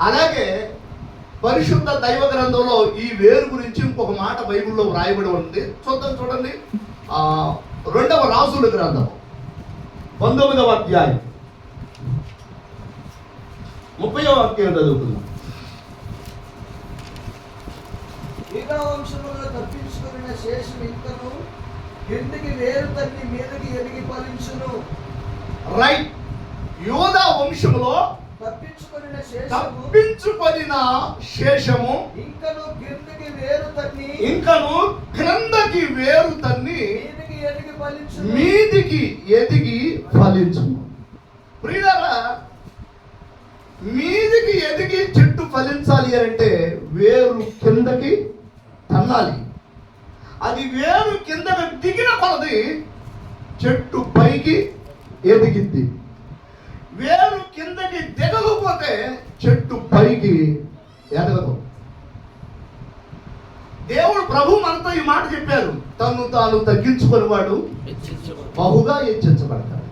అలాగే పరిశుద్ధ దైవ గ్రంథంలో ఈ వేరు గురించి ఇంకొక మాట బైబిల్లో వ్రాయబడి ఉంది. చూద్దాం చూడండి. ఆ రెండవ రాజుల గ్రంథం. పంతొమ్మిదవ అధ్యాయం. ముప్పైవ వాక్యం చదువుకుందాం. యూదా వంశములో తప్పించుకున్న శేషం ఇంకను కిందికి వేరు తన్ని మీదకి ఎదిగి ఫలించును. రైట్ యోధా వంశములో తప్పించుకున్న శేషము. ఇంకను కిందికి వేరు తన్ని. ఇంకను క్రిందకి వేరు తన్ని. మీదకి ఎదిగి ఫలించును. ప్రియులారా మీదికి ఎదిగి చెట్టు ఫలించాలి అంటే వేరు కిందకి తన్నాలి. అది వేరు కిందకి దిగిన కొలది చెట్టు పైకి ఎదిగిద్ది. వేరు కిందకి దిగకపోతే చెట్టు పైకి ఎదగదు. దేవుడు ప్రభు మనతో ఈ మాట చెప్పారు తను తాను తగ్గించుకునేవాడు బహుగా హెచ్చించబడతాడు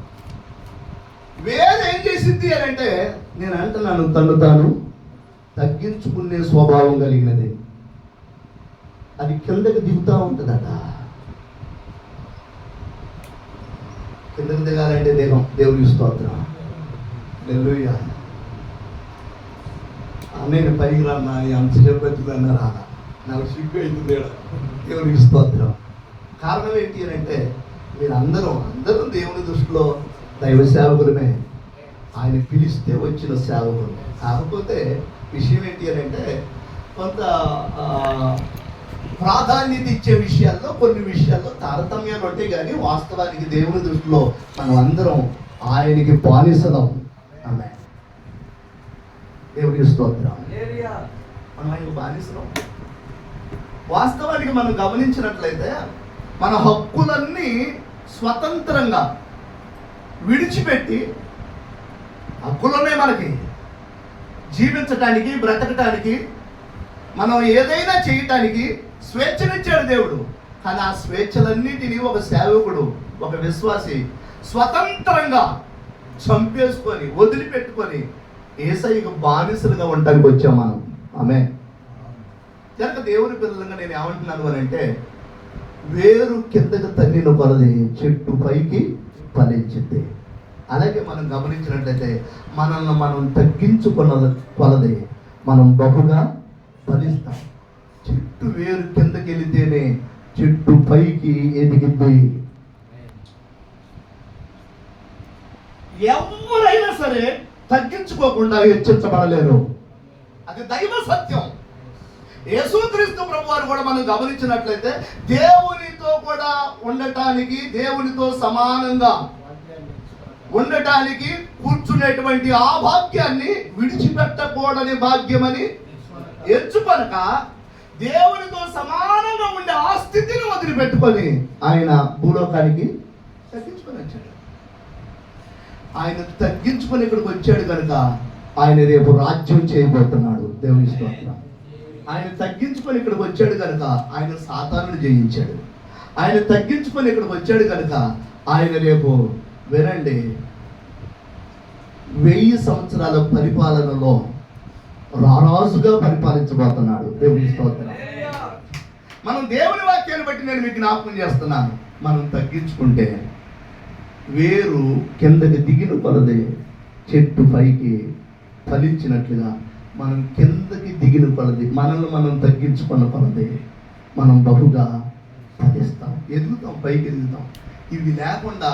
వేరు ఏం చేసింది అని అంటే నేను అంటున్నాను తను తాను తగ్గించుకునే స్వభావం కలిగినది. అది కిందకి దిగుతూ ఉంటుందట. కిందకి దిగాలంటే దేహం దేవుడి స్తోత్రం. హల్లెలూయా. అన్నయ్య పైకి రానా అంతసేపు ఎత్తుకున్నా రానా నాకు సిగ్గు అవుతుంది ఈడ. దేవునికి స్తోత్రం. కారణం ఏంటి అని అంటే మీరందరూ అందరూ దేవుని దృష్టిలో దైవ సేవకులమే. ఆయన పిలిస్తే వచ్చిన సేవకులు. కాకపోతే విషయం ఏంటి అని అంటే కొంత ప్రాధాన్యత ఇచ్చే విషయాల్లో కొన్ని విషయాల్లో తారతమ్యాలు ఉంటాయి కానీ వాస్తవానికి దేవుని దృష్టిలో మనం అందరం ఆయనకి బానిసలం. ఆమె దేవునికి స్తోత్రం. మనం ఆయనకు బానిసలం. వాస్తవానికి మనం గమనించినట్లయితే మన హక్కులన్నీ స్వతంత్రంగా విడిచిపెట్టి హక్కులున్నాయి మనకి జీవించటానికి బ్రతకటానికి మనం ఏదైనా చేయటానికి స్వేచ్ఛనిచ్చాడు దేవుడు. కానీ ఆ స్వేచ్ఛలన్నిటినీ ఒక సేవకుడు ఒక విశ్వాసి స్వతంత్రంగా చంపేసుకొని వదిలిపెట్టుకొని ఏసైకి బానిసలుగా ఉండటానికి వచ్చాం మనం. ఆమె కనుక దేవుని పిల్లలుగా నేను ఏమంటున్నాను అని అంటే వేరు కిందకి తన్నిన కొలది చెట్టు పైకి ఫలించింది. అలాగే మనం గమనించినట్లయితే మనల్ని మనం తగ్గించుకున్న కొలది మనం బహుగా ఫలిస్తాం. చెట్టు వేరు కిందకి వెళితేనే చెట్టు పైకి ఎదిగింది. ఎవరైనా సరే తగ్గించుకోకుండా హెచ్చించబడలేరు. అది దైవ సత్యం. యేసుక్రీస్తు ప్రభు వారు కూడా మనం గమనించినట్లయితే దేవునితో కూడా ఉండటానికి దేవునితో సమానంగా ఉండటానికి కూర్చునేటువంటి ఆ భాగ్యాన్ని విడిచిపెట్టకూడని భాగ్యమని ఎంచుకొనక దేవునితో సమానంగా ఉండే ఆ స్థితిని వదిలిపెట్టుకొని ఆయన భూలోకానికి తగ్గించుకొని వచ్చాడు. ఆయన తగ్గించుకొని ఇక్కడికి వచ్చాడు కనుక ఆయన రేపు రాజ్యం చేయబోతున్నాడు. దేవుని స్తోత్రం. ఆయన తగ్గించుకొని ఇక్కడికి వచ్చాడు కనుక ఆయన సాతానుడు జయించాడు. ఆయన తగ్గించుకొని ఇక్కడికి వచ్చాడు కనుక ఆయన రేపు వినండి వెయ్యి సంవత్సరాల పరిపాలనలో రారాజుగా పరిపాలించబోతున్నాడు. దేవుని స్తోత్రం. మనం దేవుని వాక్యాన్ని బట్టి నేను మీకు జ్ఞాపకం చేస్తున్నాను. మనం తగ్గించుకుంటే వేరు కిందకి దిగిన కొలదే చెట్టు పైకి ఫలించినట్లుగా మనం కిందకి దిగిన కొలది మనల్ని మనం తగ్గించుకున్న కొలది మనం బహుగా ఫలిస్తాం. ఎదుగుతాం పైకి ఎదుగుతాం. ఇవి లేకుండా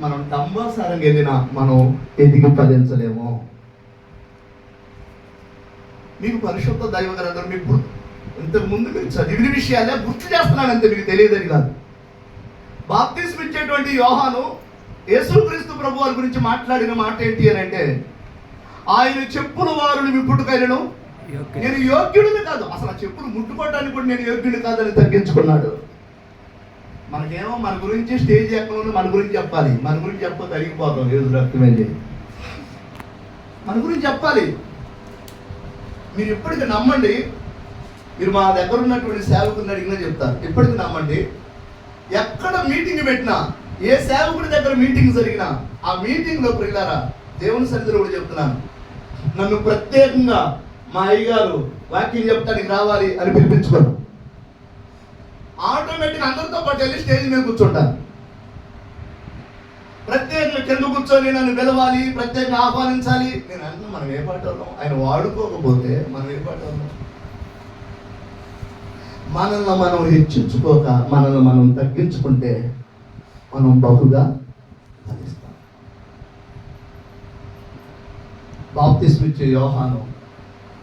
మనం డంబాసారంగా వెళ్ళినా మనం ఎదిగి ఫలించలేము. మీకు పరిశుద్ధ దైవ గ్రంథం మీకు ఇంతకుముందు మీరు చదివిన విషయాలే గుర్తు చేస్తున్నాను అంతే మీకు తెలియదని కాదు. బాప్తిస్మ ఇచ్చేటువంటి యోహాను యేసుక్రీస్తు ప్రభు వారి గురించి మాట్లాడిన మాట ఏంటి అని అంటే ఆయన చెప్పుల వారిని విప్పుడుకైనను నేను యోగ్యుడిని కాదు. అసలు ఆ చెప్పులు ముట్టుకోవడానికి కూడా నేను యోగ్యుడిని కాదని తగ్గించుకున్నాడు. మనకేమో మన గురించి స్టేజ్ ఎక్కడ మన గురించి చెప్పాలి. మన గురించి చెప్పకపోతే అడిగిపోతాం ఏదో రక్తమే మన గురించి చెప్పాలి. మీరు ఇప్పటికి నమ్మండి మీరు మా దగ్గర ఉన్నటువంటి సేవకుని అడిగినా చెప్తారు. ఇప్పటికి నమ్మండి ఎక్కడ మీటింగ్ పెట్టినా ఏ సేవకుడి దగ్గర మీటింగ్ జరిగినా ఆ మీటింగ్లో ప్రియులారా దేవుని సన్నిధిలో కూడా చెప్తున్నాను. నన్ను ప్రత్యేకంగా మా అయ్యగారు వాక్యం చెప్తానికి రావాలి అని పిలిపించుకోరు. ఆటోమేటిక్ అందరితో పాటు వెళ్ళి స్టేజ్ మీద కూర్చుంటాను ప్రత్యేకంగా కింద కూర్చొని నన్ను పిలవాలి ప్రత్యేకంగా ఆహ్వానించాలి. నేను అంటున్నా మనం ఏ పాట ఆయన వాడుకోకపోతే మనం ఏ పాట మనల్ని మనం హెచ్చించుకోక మనల్ని మనం తగ్గించుకుంటే మనం బహుగా ఫలిస్తాం బాప్తిస్మిచ్చే యోహాను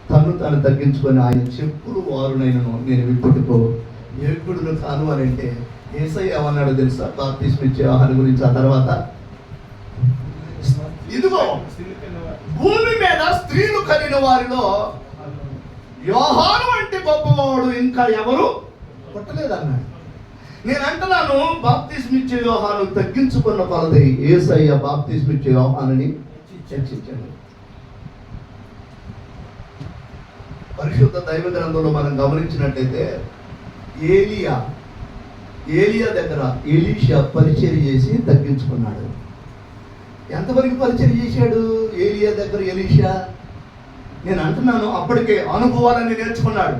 తను తను తగ్గించుకొని ఆయన చెప్పులు వారునైనను నేను ఇప్పటికో యోగ్యుడును కాను అని అంటే ఏసై ఏమన్నాడో తెలుసా? బాప్తిస్మిచ్చే యోహాను గురించి. ఆ తర్వాత ఇదిగో భూమి మీద స్త్రీలు కలిగిన వారిలో యోహాను అంటే గొప్పవాడు ఇంకా ఎవరు? పుట్టలేదన్నాడు. నేను అంటున్నాను బాప్తిస్మిచ్చే వ్యవహారం తగ్గించుకున్న కొలది ఏసయ్య బాప్తిస్మిచ్చే వ్యవహారాన్ని చర్చించాడు. పరిశుద్ధ దైవ గ్రంథంలో మనం గమనించినట్టయితే ఏలియా ఏలియా దగ్గర ఎలీషా పరిచయం చేసి తగ్గించుకున్నాడు. ఎంతవరకు పరిచయం చేశాడు ఏలియా దగ్గర ఎలీషా? నేను అంటున్నాను అప్పటికే అనుభవాలని నేర్చుకున్నాడు.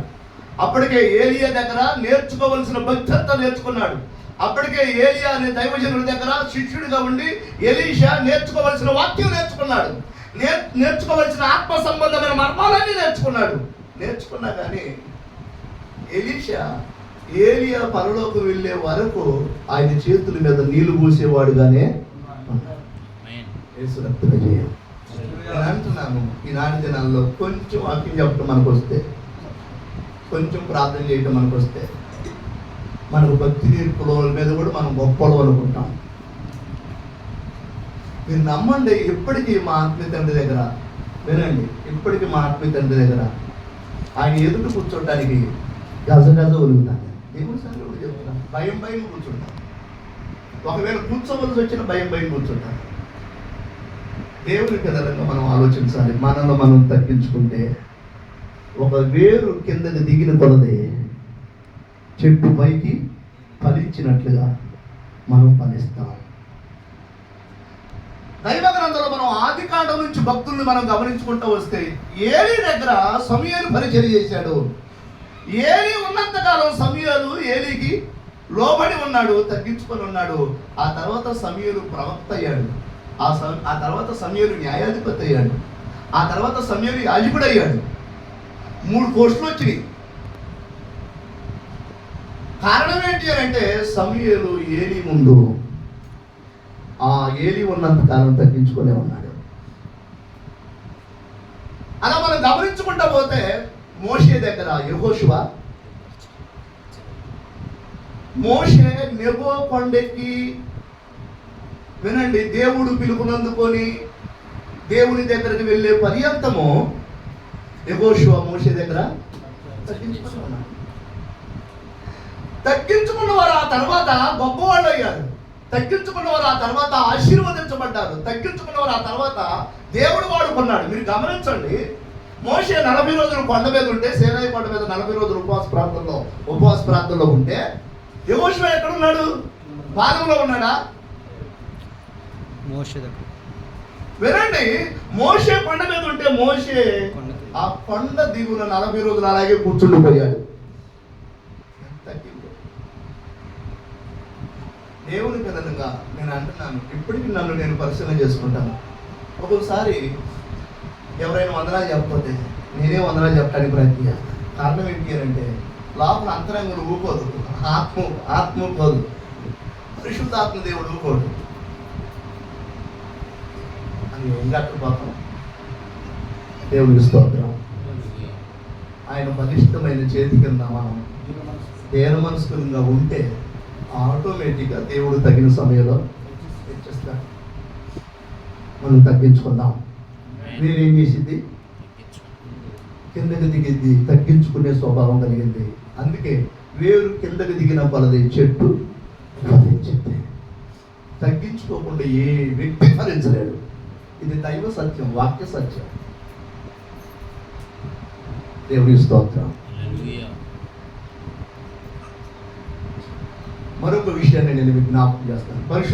అప్పటికే ఏలియా దగ్గర నేర్చుకోవలసిన భక్తత్వం నేర్చుకున్నాడు. అప్పటికే ఏలియా అనే దైవజనుడి దగ్గర శిష్యుడిగా ఉండి ఎలీషా నేర్చుకోవలసిన వాక్యం నేర్చుకున్నాడు. నేర్ నేర్చుకోవలసిన ఆత్మ సంబంధమైన మర్మాలన్నీ నేర్చుకున్నాడు. నేర్చుకున్నా కానీ ఎలీషా ఏలియా పరలోకి వెళ్ళే వరకు ఆయన చేతుల మీద నీళ్ళు పూసేవాడుగానే అంటున్నాను ఈనాటి దినాల్లో కొంచెం వాక్యం చెప్పడం మనకు వస్తే కొంచెం ప్రార్థన చేయడం మనకు వస్తే మనకు భక్తి నేర్పుల మీద కూడా మనం గొప్పలు అనుకుంటాం. మీరు నమ్మండి ఇప్పటికీ మా ఆత్మీయ తండ్రి దగ్గర వినండి ఇప్పటికీ మా ఆత్మీయ తండ్రి దగ్గర ఆయన ఎదుట కూర్చోటానికి గజ గజ ఒలుగుతాను దేవుడు సంగతి కూడా చెప్తున్నా. భయం భయం కూర్చుంటాను ఒకవేళ కూర్చోవలసి వచ్చిన భయం భయం కూర్చుంటాను దేవుని కదలంగా మనం ఆలోచించాలి మనలో మనం తగ్గించుకుంటే ఒక వేరు కిందకి దిగిన కొలది చెట్టు పైకి ఫలించినట్లుగా మనం ఫలిస్తాం. దైవ గ్రంథంలో మనం ఆది కాండం నుంచి భక్తుల్ని మనం గమనించుకుంటూ వస్తే ఏలి దగ్గర సమయాలు పరిచయం చేశాడు. ఏలి ఉన్నంతకాలం సమయాలు ఏలికి లోబడి ఉన్నాడు తగ్గించుకొని ఉన్నాడు. ఆ తర్వాత సమయలు ప్రవక్త అయ్యాడు. ఆ సమ ఆ తర్వాత సమయలు న్యాయాధిపతి అయ్యాడు. ఆ తర్వాత సమయలు యాజకుడయ్యాడు. అయ్యాడు మూడు పోస్టులు వచ్చినాయి. కారణం ఏంటి అని అంటే సమయలు ఏలి ముందు ఆ ఏలి ఉన్నంత కాలం తగ్గించుకునే ఉన్నాడు. అలా మనం గమనించుకుంటా పోతే మోషే దగ్గర యహోశివ మోషే నెబో కొండెక్కి వినండి దేవుడు పిలుపునందుకొని దేవుని దగ్గరికి వెళ్ళే పర్యంతము యహోశివ మోషే దగ్గర తగ్గించుకుని ఉన్నాడు తగ్గించుకున్న వారు ఆ తర్వాత గొప్పవాళ్ళు అయ్యారు. తగ్గించుకున్న వారు ఆ తర్వాత ఆశీర్వదించబడ్డారు. తగ్గించుకున్న వారు ఆ తర్వాత దేవుడు వాడుకున్నాడు మీరు గమనించండి మోషే నలభై రోజులు కొండ మీద ఉంటే సేనాయి కొండ మీద నలభై రోజులు ఉపవాస ప్రాంతంలో ఉపవాస ప్రాంతంలో ఉంటే యహోశివ ఎక్కడ ఉన్నాడు? పాలెంలో ఉన్నాడా? వినండి మోషే కొండ మీద ఉంటే మోషే కొండకి. ఆ కొండ దిగున నలభై రోజులు అలాగే కూర్చుండిపోయాడు దేవుని పిల్లలుగా నేను అంటున్నాను ఇప్పటికీ నన్ను నేను పరిశీలన చేసుకుంటాను. ఒక్కొక్కసారి ఎవరైనా వందనాలు చెప్పకపోతే నేనే వందనాలు చెప్పడానికి ప్రయత్నం చేస్తాను కారణం ఏంటి అని అంటే లోపల అంతరంగులు ఊకోదు. ఆత్మ ఆత్మ పోదు పరిశుద్ధాత్మ దేవుడు ఊకోడు. అని ఏం కట్టకపోతాం దేవునికి స్తోత్రం. ఆయన బలిష్టమైన చేతి కింద మనం దేన మనస్కులంగా ఉంటే ఆటోమేటిక్గా దేవుడు తగిన సమయంలో హెచ్చిస్తాడు మనం తగ్గించుకుందాం. మీరేం చేసింది కిందకి దిగింది తగ్గించుకునే స్వభావం కలిగింది. అందుకే వేరు కిందకి దిగిన పలది చెట్టు ఫలించింది తగ్గించుకోకుండా ఏ వ్యక్తి ఫలించలేడు ఇది దైవ సత్యం వాక్య సత్యం. దేవుడి స్తోత్రం మరొక విషయాన్ని నేను మీకు జ్ఞాపకం చేస్తాను పరిశు